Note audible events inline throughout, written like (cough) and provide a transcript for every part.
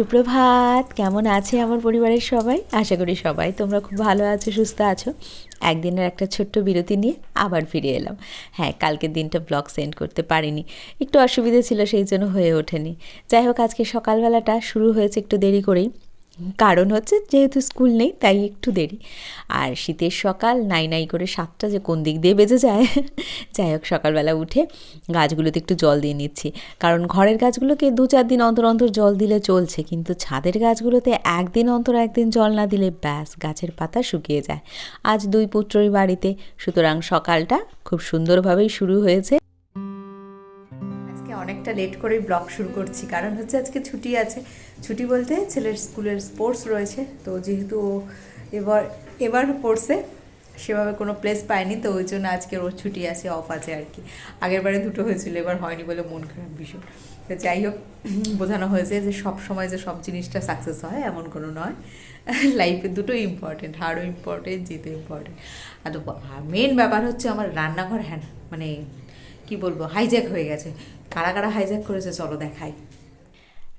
সুপ্রভাত। কেমন আছে আমার পরিবারের সবাই? আশা করি সবাই। তোমরা খুব ভালো আছো, সুস্থ আছো? একদিনের একটা ছোট্ট বিরতি নিয়ে আবার ফিরে এলাম। হ্যাঁ কালকের দিনটা ব্লগ সেন্ড করতে পারিনি। একটু অসুবিধে ছিল, সেই জন্য হয়ে ওঠেনি। যাই হোক, আজকে সকালবেলাটা শুরু হয়েছে একটু দেরি করেই। কারণ হচ্ছে যেহেতু স্কুল নেই, তাই একটু দেরি। আর শীতের সকাল, নাই নাই করে সাতটা যে কোন দিক দিয়ে বেজে যায়, (laughs) যাই হোক সকালবেলা উঠে গাছগুলোতে একটু জল দিয়ে নিচ্ছি। কারণ ঘরের গাছগুলোকে দু চার দিন অন্তর অন্তর জল দিলে চলছে, কিন্তু ছাদের গাছগুলোতে একদিন অন্তর একদিন জল না দিলে ব্যাস গাছের পাতা শুকিয়ে যায়। আজ দুই পুত্রই বাড়িতে, সুতরাং সকালটা খুব সুন্দরভাবেই শুরু হয়েছে। অনেকটা লেট করে ব্লগ শুরু করছি। কারণ হচ্ছে আজকে ছুটি আছে। ছুটি বলতে ছেলের স্কুলের স্পোর্টস রয়েছে। তো যেহেতু ও এবার এবার পড়ছে সেভাবে কোনো প্লেস পায়নি, তো ওই জন্য আজকে ওর ছুটি আছে অফ আছে আর কি। আগের বারে দুটো হয়েছিল, এবার হয়নি বলে মন খারাপ ভীষণ। তো যাই হোক, বোঝানো হয়েছে যে সব সময় যে সব জিনিসটা সাকসেস হয়, এমন কোনো নয়। লাইফে দুটো ইম্পর্টেন্ট হারও ইম্পর্টেন্ট জিতে ইম্পর্টেন্ট আর মেন ব্যাপার হচ্ছে আমার রান্নাঘর হ্যাঁ মানে কি বলব হাইজ্যাক হয়ে গেছে। কারা কারা হাইজ্যাক করেছে চলো দেখাই।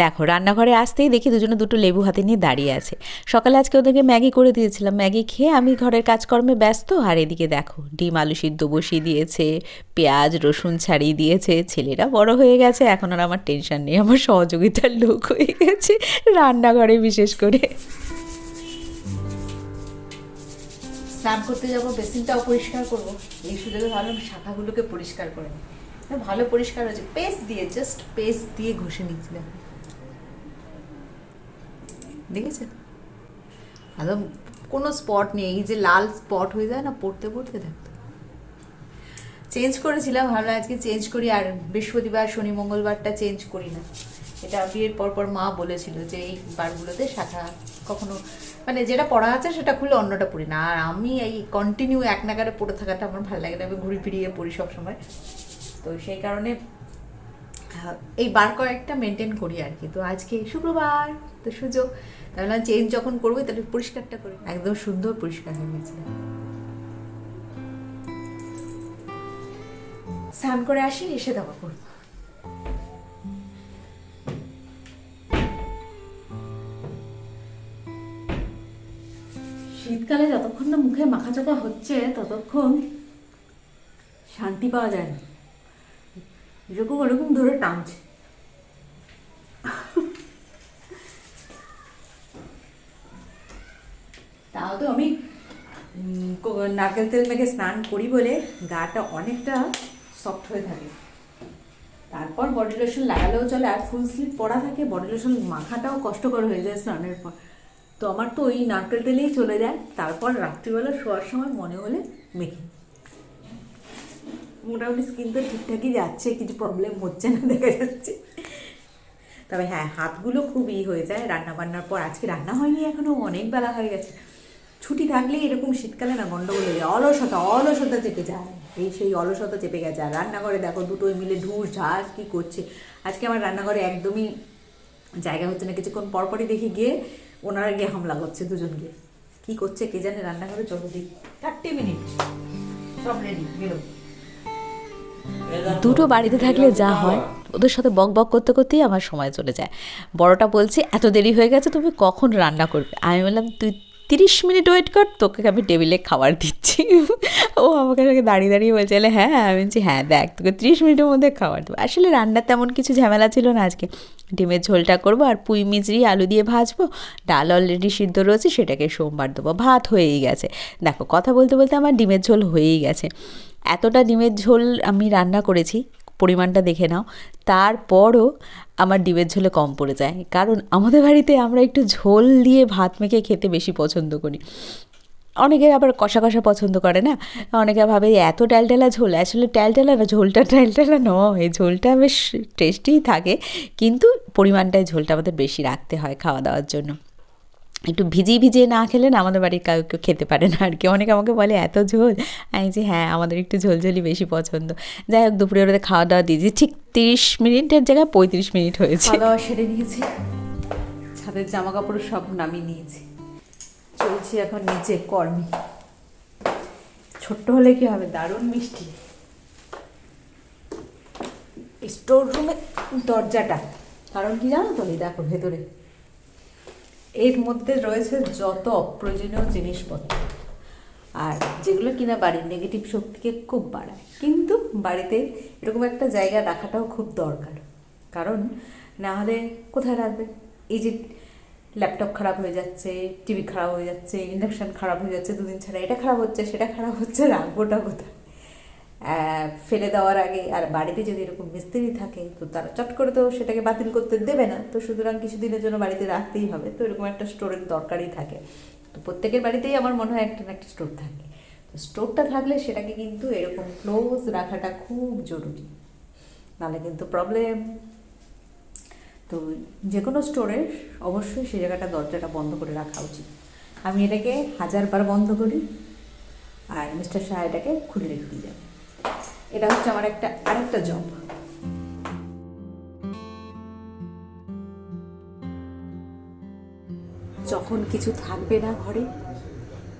দেখো রান্নাঘরে আসতেই দেখি দুজনে দুটো লেবু হাতে নিয়ে দাঁড়িয়ে আছে। সকালে আজকে ওদেরকে ম্যাগি করে দিয়েছিলাম। ম্যাগি খেয়ে আমি ঘরের কাজকর্মে ব্যস্ত। আর এদিকে দেখো ডিম আলু সিদ্ধ বসিয়ে দিয়েছে পেঁয়াজ রসুন ছাড়িয়ে দিয়েছে। ছেলেরা বড় হয়ে গেছে এখন আর আমার টেনশন নেই। আমার সহযোগিতার লোক হয়ে গেছে রান্নাঘরে বিশেষ করে। স্নান করতে যাব বেসিনটাও পরিষ্কার করব। এই সুযোগে ভাবলাম শাখাগুলোকে পরিষ্কার করে নিই। ভালো পরিষ্কার হয়েছে। পেস্ট দিয়ে জাস্ট পেস্ট দিয়ে ঘষে নিয়েছিলাম। দেখেছেন? একদম কোনো স্পট নেই। এই যে লাল স্পট হয়ে যায় না, পড়তে পড়তে থাকতো চেঞ্জ করেছিলাম, ভাবলাম আজকে চেঞ্জ করি, আর বৃহস্পতিবার, শনি, মঙ্গলবারটা চেঞ্জ করি না। এটা বিয়ের পর পর মা বলেছিল যে এই বারগুলোতে শাখা কখনো মানে যেটা পড়া আছে সেটা খুলে অন্যটা পড়ি না। আর আমি এই কন্টিনিউ এক নাগারে পড়ে থাকাটা আমার ভালো লাগে না। আমি ঘুরি ফিরিয়ে পড়ি সবসময়। তো সেই কারণে এই বার কয়েকটা মেনটেন করি আর কি। তো আজকে শুক্রবার, তো সুযোগ তাহলে চেঞ্জ যখন করব তাহলে পরিষ্কারটা করি। একদম সুন্দর পরিষ্কার হয়ে গেছিল স্নান করে আসি, এসে দেওয়া করব। শীতকালে যতক্ষণ না মুখে মাখা চাকা হচ্ছে, ততক্ষণ শান্তি পাওয়া যায় না। এরকম ওরকম ধরে টানছে। তাও তো আমি নারকেল তেল মেখে স্নান করি বলে গাটা অনেকটা সফট হয়ে থাকে। তারপর বডি লোশন লাগালেও চলে আর ফুল স্লিপ পরা থাকে বডি লোশন মাখাটাও কষ্টকর হয়ে যায় স্নানের পর। তো আমার তো ওই নারকেল তেলেই চলে যায়। তারপর রাত্রিবেলা শোয়ার সময় মনে হলে মেখে। মোটামুটি স্কিন তো ঠিকঠাকই যাচ্ছে, কিছু প্রবলেম হচ্ছে না দেখা যাচ্ছে। তবে হ্যাঁ হাতগুলো খুব ই হয়ে যায় রান্না বান্নার পর আজকে রান্না হয়নি এখনও অনেক বেলা হয়ে গেছে। ছুটি থাকলে এরকম শীতকালে না গন্ডগোল হয়ে যায়, অলসতা অলসতা চেপে যায়। এই সেই অলসতা চেপে গেছে, আর রান্নাঘরে দেখো দুটোই মিলে ঢুস ঢাস কী করছে। আজকে আমার রান্নাঘরে একদমই জায়গা হচ্ছে না, কিছুক্ষণ পরপরই দেখি গিয়ে ওনারা গিয়ে হামলা করছে দুজন গিয়ে কী করছে কে জানে রান্নাঘরে, চলো দিই থার্টি মিনিট সব রেডি বেরো। দুটো বাড়িতে থাকলে যা হয়, ওদের সাথে বক বক করতে করতেই আমার সময় চলে যায়। বড়টা বলছে, এত দেরি হয়ে গেছে, তুমি কখন রান্না করবে? আমি বললাম, তুই তিরিশ মিনিট ওয়েট কর, তোকে আমি টেবিলে খাবার দিচ্ছি। ও আমাকে আগে দাঁড়িয়ে দাঁড়িয়ে বলছে, "এলে হ্যাঁ আমি বলছি হ্যাঁ দেখ, তোকে তিরিশ মিনিটের মধ্যে খাবার দেবো। আসলে রান্নার তেমন কিছু ঝামেলা ছিল না আজকে। ডিমের ঝোলটা করব আর পুঁই মিচড়ি আলু দিয়ে ভাজবো, ডাল অলরেডি সিদ্ধ রয়েছে, সেটাকে সোমবার দেবো। ভাত হয়েই গেছে। দেখো, কথা বলতে বলতে আমার ডিমের ঝোল হয়েই গেছে। এতটা ডিমের ঝোল আমি রান্না করেছি, পরিমাণটা দেখে নাও। তারপরও আমার ডিমের ঝোলে কম পড়ে যায়। কারণ আমাদের বাড়িতে আমরা একটু ঝোল দিয়ে ভাত মেখে খেতে বেশি পছন্দ করি। অনেকে আবার কষা কষা পছন্দ করে না? অনেকে ভাবে এত ট্যালটেলা ঝোল, আসলে ট্যালটেলা না, ঝোলটা ট্যালটেলা নয় ঝোলটা বেশ টেস্টিই থাকে, কিন্তু পরিমাণটায় ঝোলটা আমাদের বেশি রাখতে হয় খাওয়া দাওয়ার জন্য। একটু ভিজিয়ে ভিজিয়ে না খেলে না আমাদের বাড়ির কাউ, কেউ খেতে পারে না আর কি। অনেকে আমাকে বলে, এত ঝোল? আমি যে হ্যাঁ আমাদের একটু ঝোল ঝোলই বেশি পছন্দ। যাই হোক দুপুরে ওদের খাওয়া দাওয়া দিয়েছি। ঠিক তিরিশ মিনিটের জায়গায় পঁয়ত্রিশ মিনিট হয়েছে। সেরে নিয়েছি। ছাদের জামা কাপড় সব নামিয়ে নিয়েছি। চলছি এখন নিচে কর্মী। ছোট্ট হলে কি হবে? দারুণ মিষ্টি। স্টোর রুমের দরজাটা। কারণ কি জানো তো? এই দেখো ভেতরে। এর মধ্যে রয়েছে যত অপ্রয়োজনীয় জিনিসপত্র। আর যেগুলো কিনা বাড়ির নেগেটিভ শক্তিকে খুব বাড়ায়। কিন্তু বাড়িতে এরকম একটা জায়গা রাখাটাও খুব দরকার। কারণ না হলে কোথায় রাখবে? এই যে ল্যাপটপ খারাপ হয়ে যাচ্ছে টিভি খারাপ হয়ে যাচ্ছে ইন্ডাকশান খারাপ হয়ে যাচ্ছে, দুদিন ছাড়া এটা খারাপ হচ্ছে, সেটা খারাপ হচ্ছে, রাখবোটা কোথায়? ফেলে দেওয়ার আগে আর বাড়িতে যদি এরকম মিস্ত্রি থাকে, তো তারা চট করে তো সেটাকে বাতিল করতে দেবে না। তো সুতরাং কিছুদিনের জন্য বাড়িতে রাখতেই হবে। তো এরকম একটা স্টোরের দরকারই থাকে। তো প্রত্যেকের বাড়িতেই আমার মনে হয় একটা না একটা স্টোর থাকে। তো স্টোরটা থাকলে সেটাকে কিন্তু এরকম ক্লোজ রাখাটা খুব জরুরি। নাহলে কিন্তু প্রবলেম। তো যে কোনো স্টোরের অবশ্যই সেই জায়গাটা, দরজাটা বন্ধ করে রাখা উচিত। আমি এটাকে হাজারবার বন্ধ করি আর মিস্টার শাহ এটাকে খুলে রেখে যাবে এটা হচ্ছে আমার একটা, আরেকটা জব যখন কিছু থাকবে না ঘরে,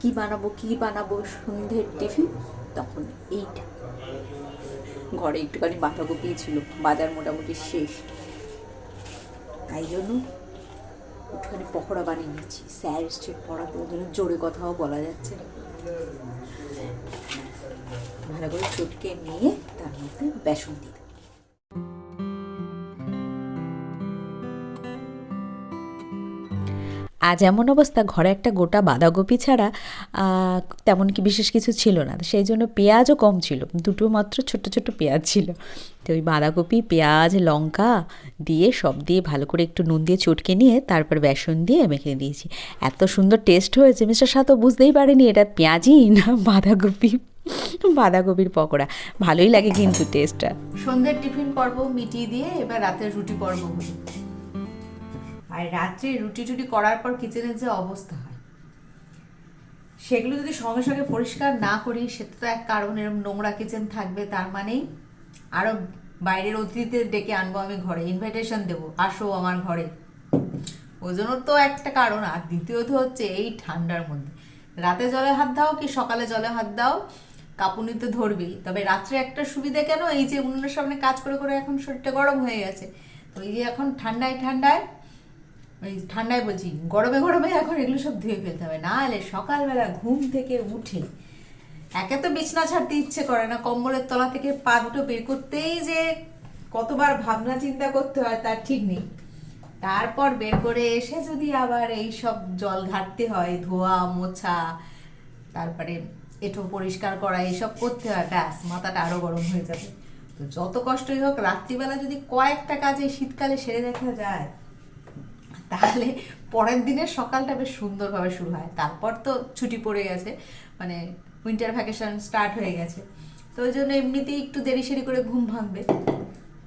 কি বানাবো কি বানাবো সন্ধ্যের টিফিন তখন এইটা। ঘরে একটুখানি বাঁধাকপি ছিল, বাজার মোটামুটি শেষ। তাই জন্য একটুখানি পকোড়া বানিয়ে নিচ্ছি। স্যার এসছে পড়াতে জন্য জোরে কথাও বলা যাচ্ছে না। ভালো করে চটকে নিয়ে তার মধ্যে বেসন দেবো। আজ এমন অবস্থা, ঘরে একটা গোটা বাঁধাকপি ছাড়া তেমন কি বিশেষ কিছু ছিল না। সেই জন্য পেঁয়াজও কম ছিল, দুটো মাত্র ছোট ছোট পেঁয়াজ ছিল। তো ওই বাঁধাকপি, পেঁয়াজ, লঙ্কা দিয়ে সব দিয়ে ভালো করে একটু নুন দিয়ে চটকে নিয়ে তারপর বেসন দিয়ে মেখে দিয়েছি। এত সুন্দর টেস্ট হয়েছে মিস্টার সাথে বুঝতেই পারেনি এটা পেঁয়াজই না বাঁধাকপি। বাঁধাকপির পকোড়া। ভালোই লাগে কিন্তু টেস্টটা সন্ধ্যের টিফিন পর্ব মিটিয়ে দিয়ে এবার রাতের রুটি পর্ব আর রাত্রে রুটি টুটি করার পর কিচেনের যে অবস্থা হয়, সেগুলো যদি সঙ্গে সঙ্গে পরিষ্কার না করি, সেটা তো এক কারণ এরকম নোংরা কিচেন থাকবে, তার মানেই আরও বাইরের অতিথিদের ডেকে আনব আমি ঘরে ইনভাইটেশন দেবো, আসো আমার ঘরে। ওই জন্য তো একটা কারণ, আর দ্বিতীয়ত হচ্ছে এই ঠান্ডার মধ্যে। রাতে জলে হাত দাও কি সকালে জলে হাত দাও? কাঁপুনি তো ধরবেই। তবে রাত্রে একটা সুবিধা কেন? এই যে উনুনের সামনে কাজ করে করে এখন শরীরটা গরম হয়ে গেছে। তো এই যে এখন ঠান্ডায় ঠান্ডায়, ওই ঠান্ডায় বলছি, গরমে গরমে এখন এগুলো সব ধুয়ে ফেলতে হবে। না হলে সকালবেলা ঘুম থেকে উঠে একে তো বিছনা ছাড়তে ইচ্ছে করে না, কম্বলের তলা থেকে পা দুটো বের করতেই যে কতবার ভাবনা চিন্তা করতে হয় তার ঠিক নেই। তারপর বের করে এসে যদি আবার এই সব জল ঘাটতে হয়, ধোয়া, মোছা, তারপরে এঁঠো পরিষ্কার করা এইসব করতে হয়, ব্যাস, মাথাটা আরও গরম হয়ে যাবে। তো যত কষ্টই হোক, রাত্রিবেলা যদি কয়েকটা কাজে শীতকালে সেরে দেখা যায়, তাহলে পরের দিনের সকালটা বেশ সুন্দরভাবে শুরু হয়। তারপর তো ছুটি পড়ে গেছে মানে উইন্টার ভ্যাকেশন স্টার্ট হয়ে গেছে। তো ওই জন্য এমনিতেই একটু দেরি সেরি করে ঘুম ভাঙবে।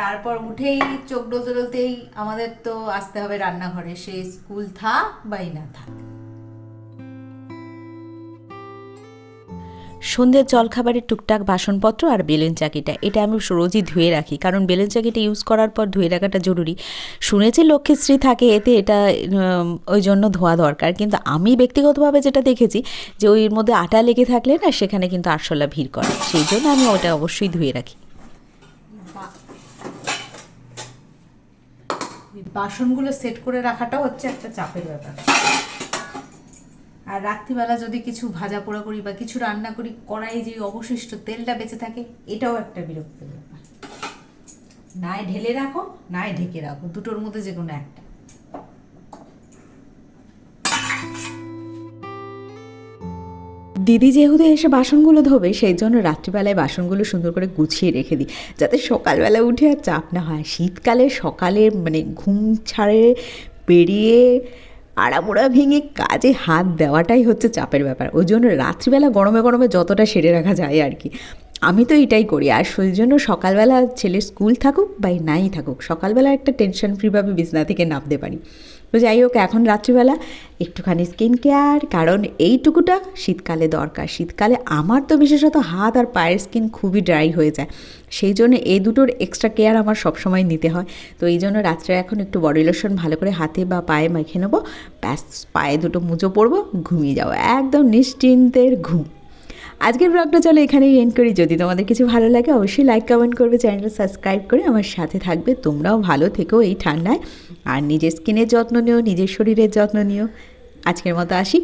তারপর উঠেই চোখ ডলতে ডলতেই আমাদের তো আসতে হবে রান্নাঘরে, সে স্কুল থাক বাই না থাক। সন্ধ্যের জলখাবারের টুকটাক বাসনপত্র আর বেলুন চাকিটা। এটা আমি রোজই ধুয়ে রাখি, কারণ বেলুন চাকিটা ইউজ করার পর ধুয়ে রাখাটা জরুরি। শুনেছি লক্ষ্মীশ্রী থাকে, এতে এটা ওই জন্য ধোয়া দরকার। কিন্তু আমি ব্যক্তিগতভাবে যেটা দেখেছি, যে ওইর মধ্যে আটা লেগে থাকলে না, সেখানে কিন্তু আরশোলা ভিড় করে। সেই জন্য আমি ওটা অবশ্যই ধুয়ে রাখি। বাসনগুলো সেট করে রাখাটা হচ্ছে একটা চাপের ব্যাপার। আর রাত্রিবেলা যদি কিছু ভাজা পোড়া করি বা কিছু রান্না করি কড়াই যে অবশিষ্ট তেলটা বেঁচে থাকে, এটাও একটা বিরক্তির ব্যাপার। নাই ঢেলে রাখো, নাই ঢেকে রাখো, দুটোর মধ্যে যে কোনো একটা। দিদি যেহেতু এসে বাসনগুলো ধোবে, সেই জন্য রাত্রিবেলায় বাসনগুলো সুন্দর করে গুছিয়ে রেখে দিই, যাতে সকালবেলা উঠে আর চাপ না হয়। শীতকালে সকালে মানে ঘুম ছাড়ে বেরিয়ে আড়ামোড়া ভেঙে কাজে হাত দেওয়াটাই হচ্ছে চাপের ব্যাপার। ওই জন্য রাত্রিবেলা গরমে গরমে যতটা সেরে রাখা যায় আর কি। আমি তো এটাই করি। আর সেই জন্য সকালবেলা ছেলে স্কুল থাকুক বা নাই থাকুক, সকালবেলা একটা টেনশন ফ্রিভাবে বিছনা থেকে নামতে পারি। তো যাই হোক, এখন রাত্রিবেলা একটুখানি স্কিন কেয়ার কারণ এইটুকুটা শীতকালে দরকার। শীতকালে আমার তো বিশেষত হাত আর পায়ের স্কিন খুবই ড্রাই হয়ে যায়। সেই জন্য এই দুটোর এক্সট্রা কেয়ার আমার সবসময় নিতে হয়। তো এই জন্য রাত্রে এখন একটু বডি লোশন ভালো করে হাতে বা পায়ে মেখে নেব। ব্যাস, পায়ে দুটো মুজো পরবো, ঘুমিয়ে যাব। একদম নিশ্চিন্তের ঘুম। আজকের ব্লগটা চলো এখানেই এন্ড করি। যদি তোমাদের কিছু ভালো লাগে, অবশ্যই লাইক কমেন্ট করবে চ্যানেল সাবস্ক্রাইব করে আমার সাথে থাকবে। তোমরাও ভালো থেকো এই ঠান্ডায়। আর নিজের স্কিনের যত্ন নিও, নিজের শরীরের যত্ন নিও। আজকের মতো আসি।